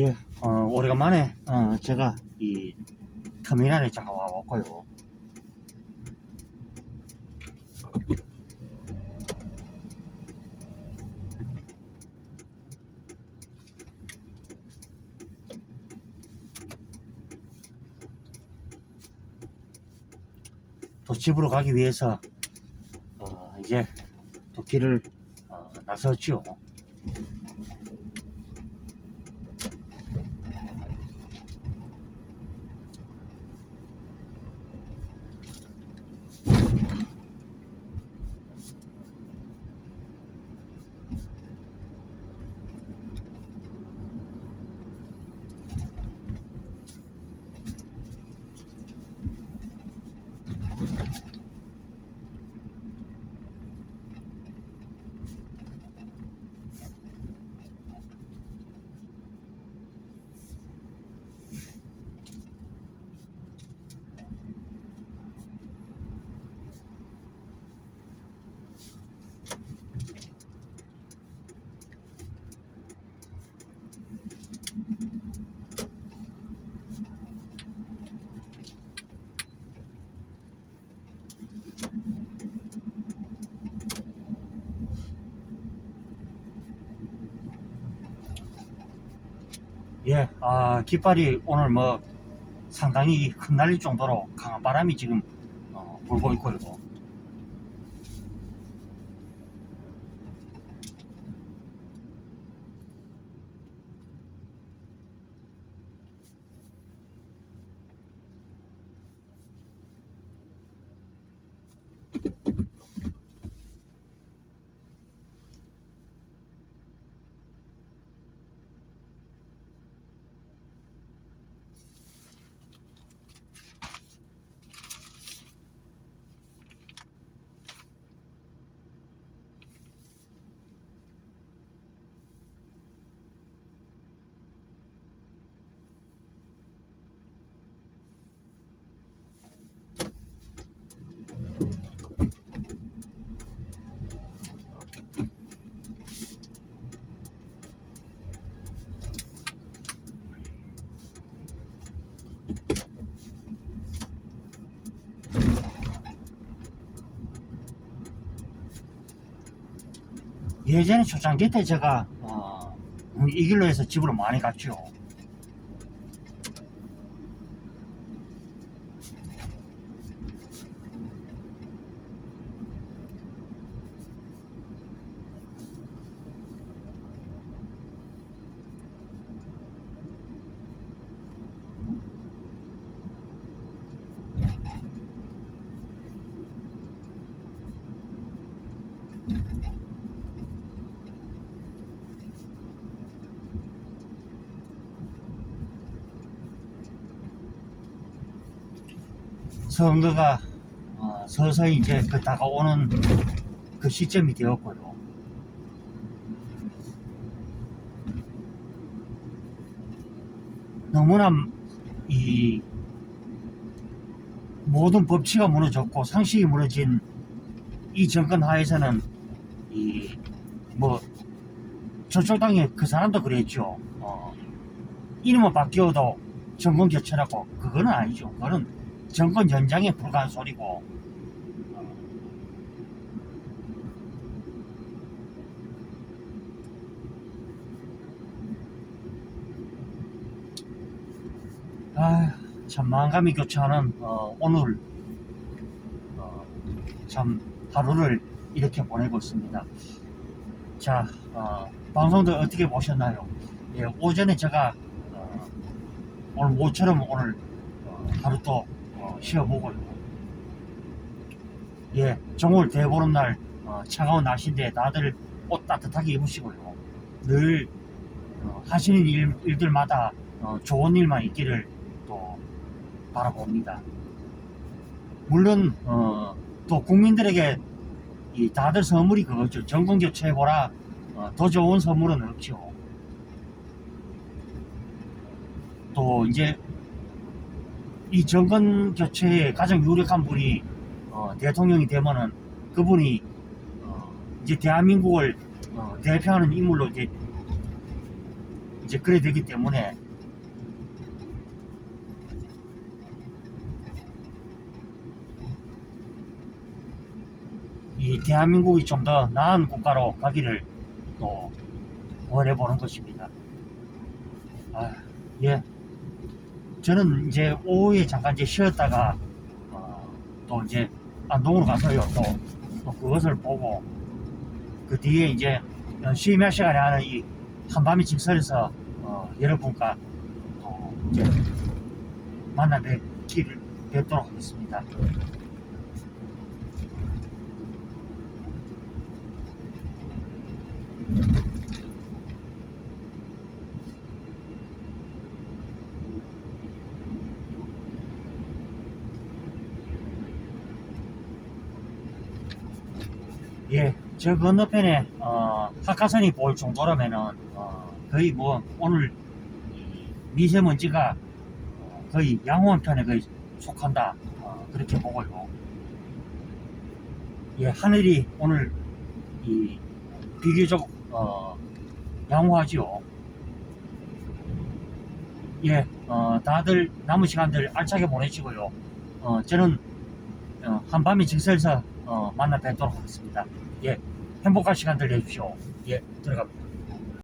예, 어, 오래간만에, 어, 제가 이 터미널에 잠깐 와봤고요. 또 집으로 가기 위해서, 어, 이제 또 길을, 어, 나섰죠. 예, 아, 깃발이 오늘 뭐 상당히 흩날릴 정도로 강한 바람이 지금 어, 불고 있고요. 예전에 초창기 때 제가 어, 이 길로 해서 집으로 많이 갔죠. 선거가 어, 서서히 이제 그 다가오는 그 시점이 되었고요. 너무나 이 모든 법치가 무너졌고 상식이 무너진 이 정권 하에서는 이 뭐 저쪽 당의 그 사람도 그랬죠. 어, 이름은 바뀌어도 정권 교체라고 그거는 아니죠. 그거는 정권 연장에 불과한 소리고 아, 참 마음감이 교차하는 어, 오늘 어, 참 하루를 이렇게 보내고 있습니다. 자, 어, 방송도 어떻게 보셨나요? 예, 오전에 제가 어, 오늘 모처럼 오늘 어, 하루 또 어, 쉬어보고요. 예, 정월 대보름날 어, 차가운 날씨인데 다들 옷 따뜻하게 입으시고요. 늘 어, 하시는 일, 일들마다 어, 좋은 일만 있기를 또 바라봅니다. 물론 어, 또 국민들에게 이 다들 선물이 그거죠. 정권 교체해보라. 어, 더 좋은 선물은 없죠. 또 이제 이 정권 교체에 가장 유력한 분이 어, 대통령이 되면은 그분이 어, 이제 대한민국을 어, 대표하는 인물로 이제 이제 그래 되기 때문에 이 대한민국이 좀 더 나은 국가로 가기를 또 원해보는 것입니다. 아, 예. 저는 이제 오후에 잠깐 이제 쉬었다가 어, 또 이제 안동으로 가서요. 또, 또 그것을 보고 그 뒤에 이제 쉬몇 시간에 하는 이 한밤이 직설에서 어, 여러분과 또 이제 만나 뵙기를 뵙도록 하겠습니다. 예, 저 건너편에 어, 학가선이 보일 정도라면은 어, 거의 뭐 오늘 이 미세먼지가 어, 거의 양호한 편에 거의 속한다 어, 그렇게 보고요. 예, 하늘이 오늘 이 비교적 어, 양호하지요. 예, 어, 다들 남은 시간들 알차게 보내시고요. 어, 저는 어, 한밤이 직설에서 어, 만나 뵙도록 하겠습니다. 예, 행복한 시간들 되십시오. 예, 들어갑니다.